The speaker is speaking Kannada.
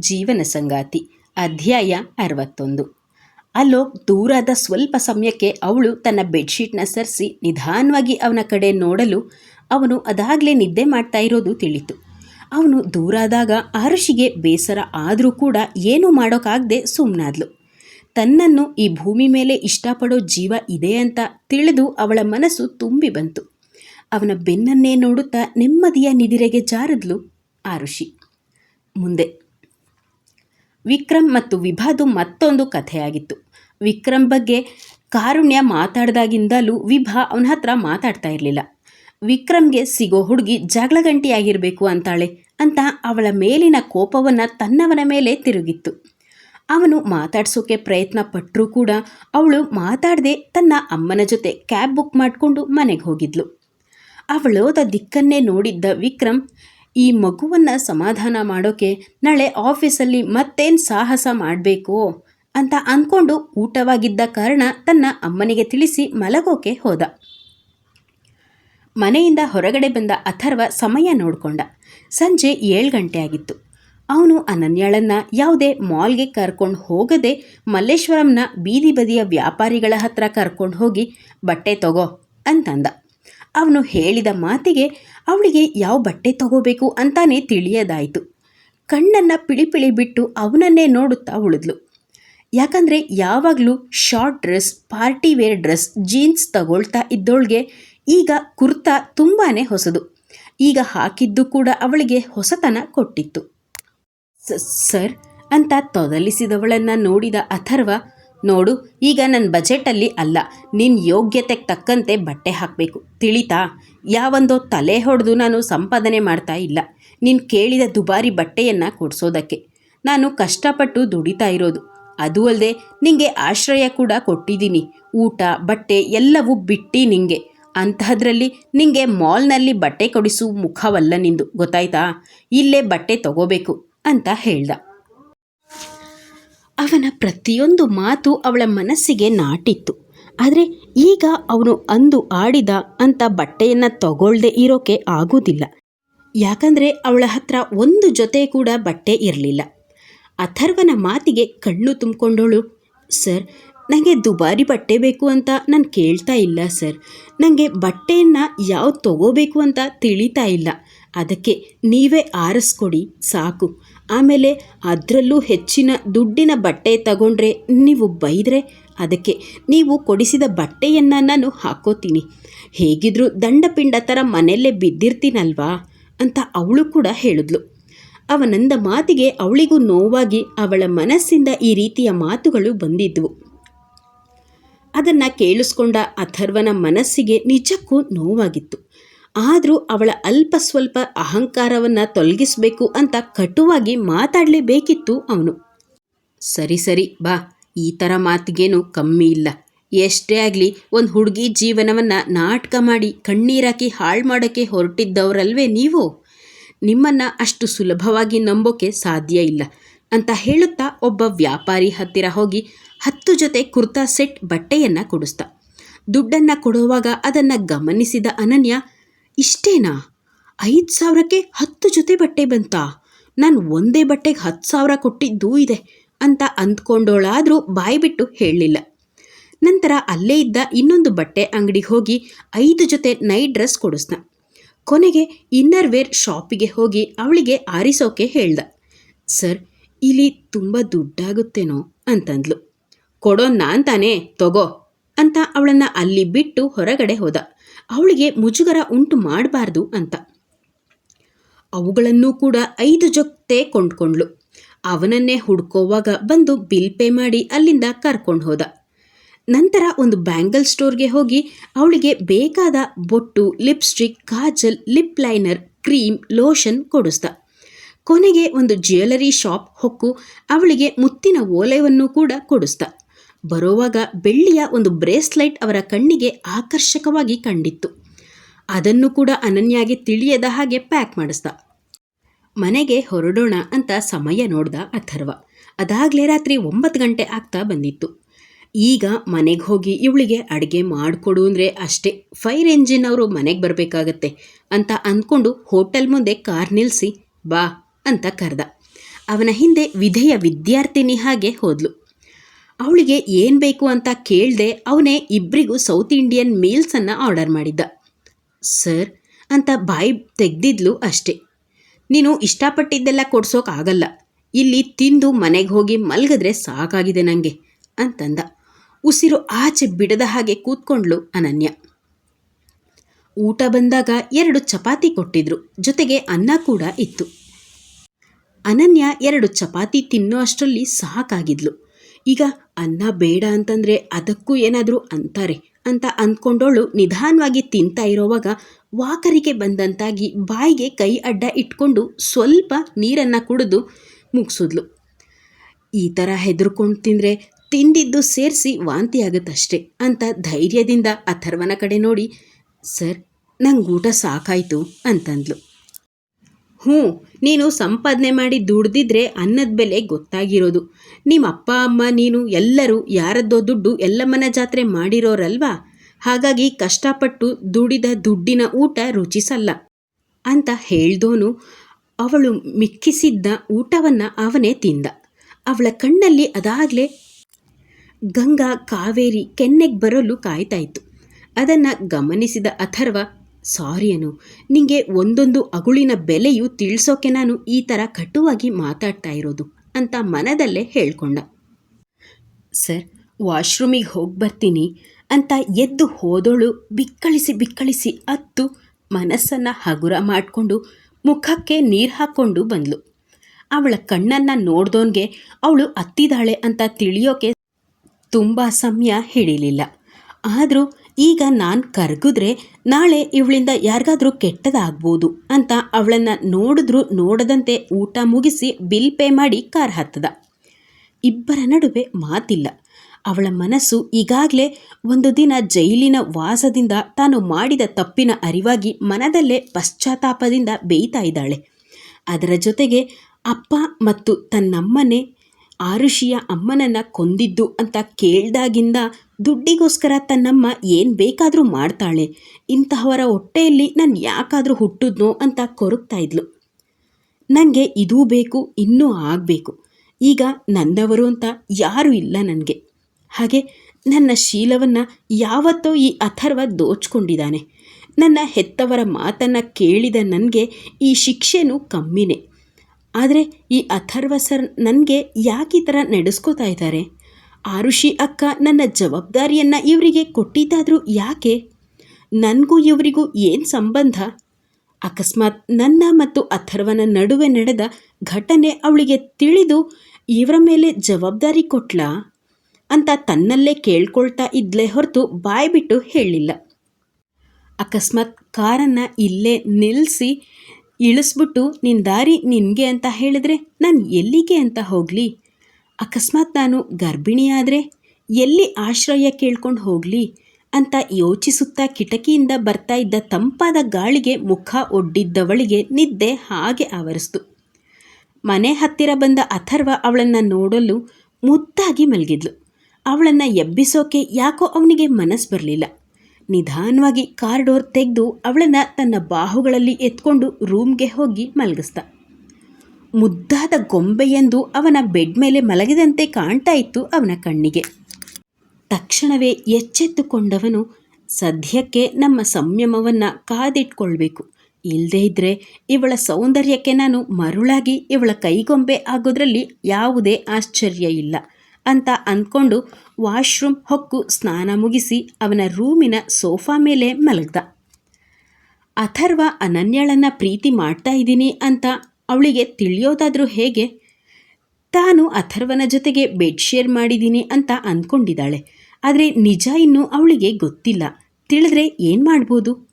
ಜೀವನ ಸಂಗಾತಿ, ಅಧ್ಯಾಯ ಅರವತ್ತೊಂದು. ಅಲೋಕ್ ದೂರಾದ ಸ್ವಲ್ಪ ಸಮಯಕ್ಕೆ ಅವಳು ತನ್ನ ಬೆಡ್ಶೀಟ್ನ ಸರಿಸಿ ನಿಧಾನವಾಗಿ ಅವನ ಕಡೆ ನೋಡಲು ಅವನು ಅದಾಗಲೇ ನಿದ್ದೆ ಮಾಡ್ತಾ ಇರೋದು ತಿಳಿತು. ಅವನು ದೂರಾದಾಗ ಆರುಷಿಗೆ ಬೇಸರ ಆದರೂ ಕೂಡ ಏನೂ ಮಾಡೋಕ್ಕಾಗದೆ ಸುಮ್ಮನಾದ್ಲು ತನ್ನನ್ನು ಈ ಭೂಮಿ ಮೇಲೆ ಇಷ್ಟಪಡೋ ಜೀವ ಇದೆ ಅಂತ ತಿಳಿದು ಅವಳ ಮನಸ್ಸು ತುಂಬಿ ಬಂತು. ಅವನ ಬೆನ್ನನ್ನೇ ನೋಡುತ್ತಾ ನೆಮ್ಮದಿಯ ನಿದಿರೆಗೆ ಜಾರದ್ಲು ಆರುಷಿ ಮುಂದೆ ವಿಕ್ರಮ್ ಮತ್ತು ವಿಭಾದು ಮತ್ತೊಂದು ಕಥೆಯಾಗಿತ್ತು. ವಿಕ್ರಮ್ ಬಗ್ಗೆ ಕಾರುಣ್ಯ ಮಾತಾಡ್ದಾಗಿಂದಲೂ ವಿಭಾ ಅವನ ಹತ್ರ ಮಾತಾಡ್ತಾ ಇರಲಿಲ್ಲ. ವಿಕ್ರಮ್ಗೆ ಸಿಗೋ ಹುಡುಗಿ ಜಗಳಗಂಟಿಯಾಗಿರಬೇಕು ಅಂತಾಳೆ ಅಂತ ಅವಳ ಮೇಲಿನ ಕೋಪವನ್ನು ತನ್ನವನ ಮೇಲೆ ತಿರುಗಿತ್ತು. ಅವನು ಮಾತಾಡ್ಸೋಕೆ ಪ್ರಯತ್ನ ಪಟ್ಟರೂ ಕೂಡ ಅವಳು ಮಾತಾಡದೆ ತನ್ನ ಅಮ್ಮನ ಜೊತೆ ಕ್ಯಾಬ್ ಬುಕ್ ಮಾಡಿಕೊಂಡು ಮನೆಗೆ ಹೋಗಿದ್ಲು. ಅವಳೋದ ದಿಕ್ಕನ್ನೇ ನೋಡಿದ್ದ ವಿಕ್ರಮ್ ಈ ಮಗುವನ್ನು ಸಮಾಧಾನ ಮಾಡೋಕೆ ನಾಳೆ ಆಫೀಸಲ್ಲಿ ಮತ್ತೇನು ಸಾಹಸ ಮಾಡಬೇಕು ಅಂತ ಅಂದ್ಕೊಂಡು ಊಟವಾಗಿದ್ದ ಕಾರಣ ತನ್ನ ಅಮ್ಮನಿಗೆ ತಿಳಿಸಿ ಮಲಗೋಕೆ ಹೋದ. ಮನೆಯಿಂದ ಹೊರಗಡೆ ಬಂದ ಅಥರ್ವ ಸಮಯ ನೋಡಿಕೊಂಡ. ಸಂಜೆ ಏಳು ಗಂಟೆ ಆಗಿತ್ತು. ಅವನು ಅನನ್ಯಾಳನ್ನು ಯಾವುದೇ ಮಾಲ್ಗೆ ಕರ್ಕೊಂಡು ಹೋಗದೆ ಮಲ್ಲೇಶ್ವರಂನ ಬೀದಿ ಬದಿಯ ವ್ಯಾಪಾರಿಗಳ ಹತ್ರ ಕರ್ಕೊಂಡು ಹೋಗಿ ಬಟ್ಟೆ ತಗೋ ಅಂತಂದ. ಅವನು ಹೇಳಿದ ಮಾತಿಗೆ ಅವಳಿಗೆ ಯಾವ ಬಟ್ಟೆ ತಗೋಬೇಕು ಅಂತಾನೆ ತಿಳಿಯದಾಯಿತು. ಕಣ್ಣನ್ನು ಪಿಳಿಪಿಳಿ ಬಿಟ್ಟು ಅವನನ್ನೇ ನೋಡುತ್ತಾ ಉಳಿದ್ಲು. ಯಾಕಂದರೆ ಯಾವಾಗಲೂ short dress, party wear dress, jeans ತಗೊಳ್ತಾ ಇದ್ದೋಳ್ಗೆ ಈಗ ಕುರ್ತಾ ತುಂಬಾ ಹೊಸದು. ಈಗ ಹಾಕಿದ್ದು ಕೂಡ ಅವಳಿಗೆ ಹೊಸತನ ಕೊಟ್ಟಿತ್ತು. ಸರ್ ಅಂತ ತೊದಲಿಸಿದವಳನ್ನು ನೋಡಿದ ಅಥರ್ವ ನೋಡು, ಈಗ ನನ್ನ ಬಜೆಟಲ್ಲಿ ಅಲ್ಲ ನಿನ್ನ ಯೋಗ್ಯತೆಗೆ ತಕ್ಕಂತೆ ಬಟ್ಟೆ ಹಾಕಬೇಕು. ತಿಳಿತಾ? ಯಾವೊಂದೋ ತಲೆ ಹೊಡೆದು ನಾನು ಸಂಪಾದನೆ ಮಾಡ್ತಾ ಇಲ್ಲ. ನೀನು ಕೇಳಿದ ದುಬಾರಿ ಬಟ್ಟೆಯನ್ನು ಕೊಡಿಸೋದಕ್ಕೆ. ನಾನು ಕಷ್ಟಪಟ್ಟು ದುಡಿತಾ ಇರೋದು. ಅದು ಅಲ್ಲದೆ ನಿಮಗೆ ಆಶ್ರಯ ಕೂಡ ಕೊಟ್ಟಿದ್ದೀನಿ ಊಟ, ಬಟ್ಟೆ ಎಲ್ಲವೂ ಬಿಟ್ಟು ನಿಂಗೆ. ಅಂತಹದ್ರಲ್ಲಿ ನಿಮಗೆ ಮಾಲ್ನಲ್ಲಿ ಬಟ್ಟೆ ಕೊಡಿಸು ಮುಖವಲ್ಲ ನಿಂದು, ಗೊತ್ತಾಯ್ತಾ? ಇಲ್ಲೇ ಬಟ್ಟೆ ತಗೋಬೇಕು ಅಂತ ಹೇಳ್ದ. ಅವನ ಪ್ರತಿಯೊಂದು ಮಾತು ಅವಳ ಮನಸ್ಸಿಗೆ ನಾಟಿತ್ತು. ಆದರೆ ಈಗ ಅವನು ಅಂದು ಆಡಿದ ಅಂತ ಬಟ್ಟೆಯನ್ನು ತಗೊಳ್ಳದೆ ಇರೋಕೆ ಆಗೋದಿಲ್ಲ. ಯಾಕಂದರೆ ಅವಳ ಹತ್ರ ಒಂದು ಜೊತೆ ಕೂಡ ಬಟ್ಟೆ ಇರಲಿಲ್ಲ. ಅಥರ್ವನ ಮಾತಿಗೆ ಕಣ್ಣು ತುಂಬಿಕೊಂಡವಳು ಸರ್ ನನಗೆ ದುಬಾರಿ ಬಟ್ಟೆ ಬೇಕು ಅಂತ ನಾನು ಕೇಳ್ತಾ ಇಲ್ಲ, ಸರ್. ನನಗೆ ಬಟ್ಟೆಯನ್ನು ಯಾವ್ದು ತಗೋಬೇಕು ಅಂತ ತಿಳಿತಾ ಇಲ್ಲ. ಅದಕ್ಕೆ ನೀವೇ ಆರಿಸ್ಕೊಡಿ, ಸಾಕು. ಆಮೇಲೆ ಅದರಲ್ಲೂ ಹೆಚ್ಚಿನ ದುಡ್ಡಿನ ಬಟ್ಟೆ ತಗೊಂಡ್ರೆ ನೀವು ಬೈದರೆ ಅದಕ್ಕೆ ನೀವು ಕೊಡಿಸಿದ ಬಟ್ಟೆಯನ್ನು ನಾನು ಹಾಕೋತೀನಿ. ಹೇಗಿದ್ರೂ ದಂಡಪಿಂಡ ಥರ ಮನೆಯಲ್ಲೇ ಬಿದ್ದಿರ್ತೀನಲ್ವಾ? ಅಂತ ಅವಳು ಕೂಡ ಹೇಳಿದ್ಲು. ಅವನಂದ ಮಾತಿಗೆ ಅವಳಿಗೂ ನೋವಾಗಿ ಅವಳ ಮನಸ್ಸಿಂದ ಈ ರೀತಿಯ ಮಾತುಗಳು ಬಂದಿದ್ವು. ಅದನ್ನು ಕೇಳಿಸ್ಕೊಂಡ ಅಥರ್ವನ ಮನಸ್ಸಿಗೆ ನಿಜಕ್ಕೂ ನೋವಾಗಿತ್ತು. ಆದರೂ ಅವಳ ಅಲ್ಪ ಸ್ವಲ್ಪ ಅಹಂಕಾರವನ್ನು ತೊಲಗಿಸಬೇಕು ಅಂತ ಕಟುವಾಗಿ ಮಾತಾಡಲೇಬೇಕಿತ್ತು ಅವನು. ಸರಿ ಸರಿ, ಬಾ. ಈ ಥರ ಮಾತಿಗೇನು ಕಮ್ಮಿ ಇಲ್ಲ. ಎಷ್ಟೇ ಆಗಲಿ ಒಂದು ಹುಡುಗಿ ಜೀವನವನ್ನು ನಾಟಕ ಮಾಡಿ ಕಣ್ಣೀರಾಕಿ ಹಾಳು ಮಾಡೋಕ್ಕೆ ಹೊರಟಿದ್ದವರಲ್ವೇ ನೀವು? ನಿಮ್ಮನ್ನು ಅಷ್ಟು ಸುಲಭವಾಗಿ ನಂಬೋಕೆ ಸಾಧ್ಯ ಇಲ್ಲ ಅಂತ ಹೇಳುತ್ತಾ ಒಬ್ಬ ವ್ಯಾಪಾರಿ ಹತ್ತಿರ ಹೋಗಿ ಹತ್ತು ಜೊತೆ ಕುರ್ತಾ ಸೆಟ್ ಬಟ್ಟೆಯನ್ನು ಕೊಡಿಸ್ತಾ. ದುಡ್ಡನ್ನು ಕೊಡುವಾಗ ಅದನ್ನು ಗಮನಿಸಿದ ಅನನ್ಯ ಇಷ್ಟೇನಾ? ಐದು ಸಾವಿರಕ್ಕೆ ಹತ್ತು ಜೊತೆ ಬಟ್ಟೆ ಬಂತಾ. ನಾನು ಒಂದೇ ಬಟ್ಟೆಗೆ ಹತ್ತು ಸಾವಿರ ಕೊಟ್ಟಿದ್ದೂ ಇದೆ ಅಂತ ಅಂದ್ಕೊಂಡೋಳಾದರೂ ಬಾಯಿ ಬಿಟ್ಟು ಹೇಳಲಿಲ್ಲ. ನಂತರ ಅಲ್ಲೇ ಇದ್ದ ಇನ್ನೊಂದು ಬಟ್ಟೆ ಅಂಗಡಿಗೆ ಹೋಗಿ ಐದು ಜೊತೆ ನೈಟ್ ಡ್ರೆಸ್ ಕೊಡಿಸ್ದ. ಕೊನೆಗೆ ಇನ್ನರ್ ವೇರ್ ಶಾಪಿಗೆ ಹೋಗಿ ಅವಳಿಗೆ ಆರಿಸೋಕೆ ಹೇಳ್ದ. ಸರ್, ಇಲ್ಲಿ ತುಂಬ ದುಡ್ಡಾಗುತ್ತೇನೋ ಅಂತಂದ್ಲು. ಕೊಡೋ ನಾನು ತಾನೇ, ತಗೋ. ಅಂತ ಅವಳನ್ನ ಅಲ್ಲಿ ಬಿಟ್ಟು ಹೊರಗಡೆ ಹೋದ. ಅವಳಿಗೆ ಮುಜುಗರ ಉಂಟು ಮಾಡಬಾರ್ದು ಅಂತ. ಅವುಗಳನ್ನೂ ಕೂಡ ಐದು ಜೊತೆ ಕೊಂಡ್ಕೊಂಡ್ಳು. ಅವನನ್ನೇ ಹುಡ್ಕೋವಾಗ ಬಂದು ಬಿಲ್ ಪೇ ಮಾಡಿ ಅಲ್ಲಿಂದ ಕರ್ಕೊಂಡು ಹೋದ. ನಂತರ ಒಂದು ಬ್ಯಾಂಗಲ್ ಸ್ಟೋರ್ಗೆ ಹೋಗಿ ಅವಳಿಗೆ ಬೇಕಾದ ಬೊಟ್ಟು, lipstick, kajal, lip liner cream lotion ಕೊಡಿಸ್ದ. ಕೊನೆಗೆ ಒಂದು ಜ್ಯುವೆಲರಿ ಶಾಪ್ ಹೊಕ್ಕು ಅವಳಿಗೆ ಮುತ್ತಿನ ಓಲೆಯನ್ನು ಕೂಡ ಕೊಡಿಸ್ದ. ಬರೋವಾಗ ಬೆಳ್ಳಿಯ ಒಂದು ಬ್ರೇಸ್ಲೈಟ್ ಅವರ ಕಣ್ಣಿಗೆ ಆಕರ್ಷಕವಾಗಿ ಕಂಡಿತ್ತು. ಅದನ್ನು ಕೂಡ ಅನನ್ಯಾಗಿ ತಿಳಿಯದ ಹಾಗೆ ಪ್ಯಾಕ್ ಮಾಡಿಸ್ದ. ಮನೆಗೆ ಹೊರಡೋಣ ಅಂತ ಸಮಯ ನೋಡ್ದ ಅಥರ್ವ. ಅದಾಗಲೇ ರಾತ್ರಿ ಒಂಬತ್ತು ಗಂಟೆ ಆಗ್ತಾ ಬಂದಿತ್ತು. ಈಗ ಮನೆಗೆ ಹೋಗಿ ಇವಳಿಗೆ ಅಡುಗೆ ಮಾಡಿಕೊಡು ಅಂದರೆ ಅಷ್ಟೇ, ಫೈರ್ ಎಂಜಿನ್ ಅವರು ಮನೆಗೆ ಬರಬೇಕಾಗತ್ತೆ ಅಂತ ಅಂದ್ಕೊಂಡು ಹೋಟೆಲ್ ಮುಂದೆ ಕಾರ್ ನಿಲ್ಲಿಸಿ ಬಾ ಅಂತ ಕರೆದ. ಅವನ ಹಿಂದೆ ವಿಧೆಯ ವಿದ್ಯಾರ್ಥಿನಿ ಹಾಗೆ ಹೋದ್ಲು. ಅವಳಿಗೆ ಏನು ಬೇಕು ಅಂತ ಕೇಳದೆ ಅವನೇ ಇಬ್ಬರಿಗೂ ಸೌತ್ ಇಂಡಿಯನ್ ಮೀಲ್ಸನ್ನು ಆರ್ಡರ್ ಮಾಡಿದ್ದ. ಸರ್, ಅಂತ ಬಾಯಿ ತೆಗೆದಿದ್ಲು ಅಷ್ಟೇ. ನೀನು ಇಷ್ಟಪಟ್ಟಿದ್ದೆಲ್ಲ ಕೊಡ್ಸೋಕ್ಕಾಗಲ್ಲ ಇಲ್ಲಿ ತಿಂದು ಮನೆಗೆ ಹೋಗಿ ಮಲಗಿದ್ರೆ ಸಾಕಾಗಿದೆ ನನಗೆ ಅಂತಂದ. ಉಸಿರು ಆಚೆ ಬಿಡದ ಹಾಗೆ ಕೂತ್ಕೊಂಡ್ಳು ಅನನ್ಯ. ಊಟ ಬಂದಾಗ ಎರಡು ಚಪಾತಿ ಕೊಟ್ಟಿದ್ರು. ಜೊತೆಗೆ ಅನ್ನ ಕೂಡ ಇತ್ತು. ಅನನ್ಯ ಎರಡು ಚಪಾತಿ ತಿನ್ನೋ ಅಷ್ಟರಲ್ಲಿ ಸಾಕಾಗಿದ್ಲು. ಈಗ ಅನ್ನ ಬೇಡ ಅಂತಂದರೆ ಅದಕ್ಕೂ ಏನಾದರೂ ಅಂತಾರೆ ಅಂತ ಅಂದ್ಕೊಂಡವಳು ನಿಧಾನವಾಗಿ ತಿಂತಾ ಇರೋವಾಗ ವಾಕರಿಗೆ ಬಂದಂತಾಗಿ ಬಾಯಿಗೆ ಕೈ ಅಡ್ಡ ಇಟ್ಕೊಂಡು ಸ್ವಲ್ಪ ನೀರನ್ನು ಕುಡಿದು ಮುಗಿಸಿದ್ಲು. ಈ ಥರ ಹೆದರ್ಕೊಂಡು ತಿಂದರೆ ತಿಂದಿದ್ದು ಸೇರಿಸಿ ವಾಂತಿ ಆಗುತ್ತಷ್ಟೆ ಅಂತ ಧೈರ್ಯದಿಂದ ಅಥರ್ವನ ಕಡೆ ನೋಡಿ, ಸರ್ ನಂಗೆ ಊಟ ಸಾಕಾಯಿತು ಅಂತಂದ್ಲು. ಹ್ಞೂ, ನೀನು ಸಂಪಾದನೆ ಮಾಡಿ ದುಡ್ದಿದ್ರೆ ಅನ್ನದ ಬೆಲೆ ಗೊತ್ತಾಗಿರೋದು. ನಿಮ್ಮ ಅಪ್ಪ ಅಮ್ಮ, ನೀನು ಎಲ್ಲರೂ ಯಾರದ್ದೋ ದುಡ್ಡು ಎಲ್ಲಮ್ಮನ ಜಾತ್ರೆ ಮಾಡಿರೋರಲ್ವಾ? ಹಾಗಾಗಿ ಕಷ್ಟಪಟ್ಟು ದುಡಿದ ದುಡ್ಡಿನ ಊಟ ರುಚಿಸಲ್ಲ ಅಂತ ಹೇಳ್ದೋನು ಅವಳು ಮಿಕ್ಕಿಸಿದ್ದ ಊಟವನ್ನು ಅವನೇ ತಿಂದ. ಅವಳ ಕಣ್ಣಲ್ಲಿ ಅದಾಗಲೇ ಗಂಗಾ ಕಾವೇರಿ ಕೆನ್ನೆಗೆ ಬರಲು ಕಾಯ್ತಾಯಿತ್ತು ಅದನ್ನು ಗಮನಿಸಿದ ಅಥರ್ವ ಸಾರಿ ಅನು, ನಿಂಗೆ ಒಂದೊಂದು ಅಗುಳಿನ ಬೆಲೆಯು ತಿಳಿಸೋಕೆ ನಾನು ಈ ಥರ ಕಟುವಾಗಿ ಮಾತಾಡ್ತಾ ಇರೋದು ಅಂತ ಮನದಲ್ಲೇ ಹೇಳ್ಕೊಂಡ. ಸರ್, ವಾಶ್ರೂಮಿಗೆ ಹೋಗಿ ಬರ್ತೀನಿ ಅಂತ ಎದ್ದು ಹೋದೋಳು ಬಿಕ್ಕಳಿಸಿ ಬಿಕ್ಕಳಿಸಿ ಅತ್ತು ಮನಸ್ಸನ್ನು ಹಗುರ ಮಾಡಿಕೊಂಡು ಮುಖಕ್ಕೆ ನೀರು ಹಾಕ್ಕೊಂಡು ಬಂದ್ಲು. ಅವಳ ಕಣ್ಣನ್ನು ನೋಡ್ದೋನ್ಗೆ ಅವಳು ಅತ್ತಿದಾಳೆ ಅಂತ ತಿಳಿಯೋಕೆ ತುಂಬ ಸಮಯ ಹಿಡಿಲಿಲ್ಲ. ಆದರೂ ಈಗ ನಾನು ಕರಗಿದ್ರೆ ನಾಳೆ ಇವಳಿಂದ ಯಾರಿಗಾದರೂ ಕೆಟ್ಟದಾಗ್ಬೋದು ಅಂತ ಅವಳನ್ನು ನೋಡಿದ್ರೂ ನೋಡದಂತೆ ಊಟ ಮುಗಿಸಿ ಬಿಲ್ ಪೇ ಮಾಡಿ ಕಾರ್ ಹತ್ತದ. ಇಬ್ಬರ ನಡುವೆ ಮಾತಿಲ್ಲ. ಅವಳ ಮನಸ್ಸು ಈಗಾಗಲೇ ಒಂದು ದಿನ ಜೈಲಿನ ವಾಸದಿಂದ ತಾನು ಮಾಡಿದ ತಪ್ಪಿನ ಅರಿವಾಗಿ ಮನದಲ್ಲೇ ಪಶ್ಚಾತ್ತಾಪದಿಂದ ಬೇಯ್ತಾ ಇದ್ದಾಳೆ. ಅದರ ಜೊತೆಗೆ ಅಪ್ಪ ಮತ್ತು ತನ್ನಮ್ಮನೇ ಆರುಷಿಯ ಅಮ್ಮನನ್ನು ಕೊಂದಿದ್ದು ಅಂತ ಕೇಳ್ದಾಗಿಂದ ದುಡ್ಡಿಗೋಸ್ಕರ ತನ್ನಮ್ಮ ಏನು ಬೇಕಾದರೂ ಮಾಡ್ತಾಳೆ. ಇಂತಹವರ ಹೊಟ್ಟೆಯಲ್ಲಿ ನಾನು ಯಾಕಾದರೂ ಹುಟ್ಟಿದ್ನೋ ಅಂತ ಕೊರಗ್ತಾ ಇದ್ಲು. ನನಗೆ ಇದೂ ಬೇಕು, ಇನ್ನೂ ಆಗಬೇಕು. ಈಗ ನನ್ನವರು ಅಂತ ಯಾರೂ ಇಲ್ಲ ನನಗೆ. ಹಾಗೆ ನನ್ನ ಶೀಲವನ್ನು ಯಾವತ್ತೋ ಈ ಅಥರ್ವ ದೋಚ್ಕೊಂಡಿದ್ದಾನೆ. ನನ್ನ ಹೆತ್ತವರ ಮಾತನ್ನು ಕೇಳಿದ ನನಗೆ ಈ ಶಿಕ್ಷೆನೂ ಕಮ್ಮಿನೇ. ಆದರೆ ಈ ಅಥರ್ವ ಸರ್ ನನಗೆ ಯಾಕೆ ಈ ಥರ ನಡೆಸ್ಕೋತಾ ಇದ್ದಾರೆ? ಆರುಷಿ ಅಕ್ಕ ನನ್ನ ಜವಾಬ್ದಾರಿಯನ್ನು ಇವರಿಗೆ ಕೊಟ್ಟಿದ್ದಾದರೂ ಯಾಕೆ? ನನಗೂ ಇವರಿಗೂ ಏನು ಸಂಬಂಧ? ಅಕಸ್ಮಾತ್ ನನ್ನ ಮತ್ತು ಅಥರ್ವನ ನಡುವೆ ನಡೆದ ಘಟನೆ ಅವಳಿಗೆ ತಿಳಿದು ಇವರ ಮೇಲೆ ಜವಾಬ್ದಾರಿ ಕೊಟ್ಲಾ? ಅಂತ ತನ್ನಲ್ಲೇ ಕೇಳ್ಕೊಳ್ತಾ ಇದ್ಲೇ ಹೊರತು ಬಾಯ್ಬಿಟ್ಟು ಹೇಳಿಲ್ಲ. ಅಕಸ್ಮಾತ್ ಕಾರನ್ನು ಇಲ್ಲೇ ನಿಲ್ಲಿಸಿ ಇಳಿಸ್ಬಿಟ್ಟು ನಿನ್ನ ದಾರಿ ನಿನಗೆ ಅಂತ ಹೇಳಿದ್ರೆ ನಾನು ಎಲ್ಲಿಗೆ ಅಂತ ಹೋಗಲಿ? ಅಕಸ್ಮಾತ್ ನಾನು ಗರ್ಭಿಣಿಯಾದರೆ ಎಲ್ಲಿ ಆಶ್ರಯ ಕೇಳ್ಕೊಂಡು ಹೋಗಲಿ? ಅಂತ ಯೋಚಿಸುತ್ತಾ ಕಿಟಕಿಯಿಂದ ಬರ್ತಾ ಇದ್ದ ತಂಪಾದ ಗಾಳಿಗೆ ಮುಖ ಒಡ್ಡಿದ್ದವಳಿಗೆ ನಿದ್ದೆ ಹಾಗೆ ಆವರಿಸ್ತು. ಮನೆ ಹತ್ತಿರ ಬಂದ ಅಥರ್ವ ಅವಳನ್ನು ನೋಡಲು ಮುದ್ದಾಗಿ ಮಲಗಿದ್ಲು. ಅವಳನ್ನು ಎಬ್ಬಿಸೋಕೆ ಯಾಕೋ ಅವನಿಗೆ ಮನಸ್ಸು ಬರಲಿಲ್ಲ. ನಿಧಾನವಾಗಿ ಕಾರ್ ಡೋರ್ ತೆಗೆದು ಅವಳನ್ನು ತನ್ನ ಬಾಹುಗಳಲ್ಲಿ ಎತ್ಕೊಂಡು ರೂಮ್ಗೆ ಹೋಗಿ ಮಲಗಿಸ್ದ. ಮುದ್ದಾದ ಗೊಂಬೆಯೆಂದು ಅವನ ಬೆಡ್ ಮೇಲೆ ಮಲಗಿದಂತೆ ಕಾಣ್ತಾ ಇತ್ತು ಅವನ ಕಣ್ಣಿಗೆ. ತಕ್ಷಣವೇ ಎಚ್ಚೆತ್ತುಕೊಂಡವನು ಸದ್ಯಕ್ಕೆ ನಮ್ಮ ಸಂಯಮವನ್ನು ಕಾದಿಟ್ಕೊಳ್ಬೇಕು. ಇಲ್ಲದೇ ಇದ್ದರೆ ಇವಳ ಸೌಂದರ್ಯಕ್ಕೆ ನಾನು ಮರುಳಾಗಿ ಇವಳ ಕೈಗೊಂಬೆ ಆಗೋದ್ರಲ್ಲಿ ಯಾವುದೇ ಆಶ್ಚರ್ಯ ಇಲ್ಲ. ಅಂತ ಅಂದ್ಕೊಂಡು ವಾಶ್ರೂಮ್ ಹೊಕ್ಕು ಸ್ನಾನ ಮುಗಿಸಿ ಅವನ ರೂಮಿನ ಸೋಫಾ ಮೇಲೆ ಮಲಗ್ದ. ಅಥರ್ವ ಅನನ್ಯಳನ್ನು ಪ್ರೀತಿ ಮಾಡ್ತಾ ಇದ್ದೀನಿ ಅಂತ ಅವಳಿಗೆ ತಿಳಿಯೋದಾದರೂ ಹೇಗೆ? ತಾನು ಅಥರ್ವನ ಜೊತೆಗೆ ಬೆಡ್ ಶೇರ್ ಮಾಡಿದ್ದೀನಿ ಅಂತ ಅಂದ್ಕೊಂಡಿದ್ದಾಳೆ ಆದರೆ ನಿಜ ಇನ್ನೂ ಅವಳಿಗೆ ಗೊತ್ತಿಲ್ಲ. ತಿಳಿದ್ರೆ ಏನು ಮಾಡ್ಬೋದು?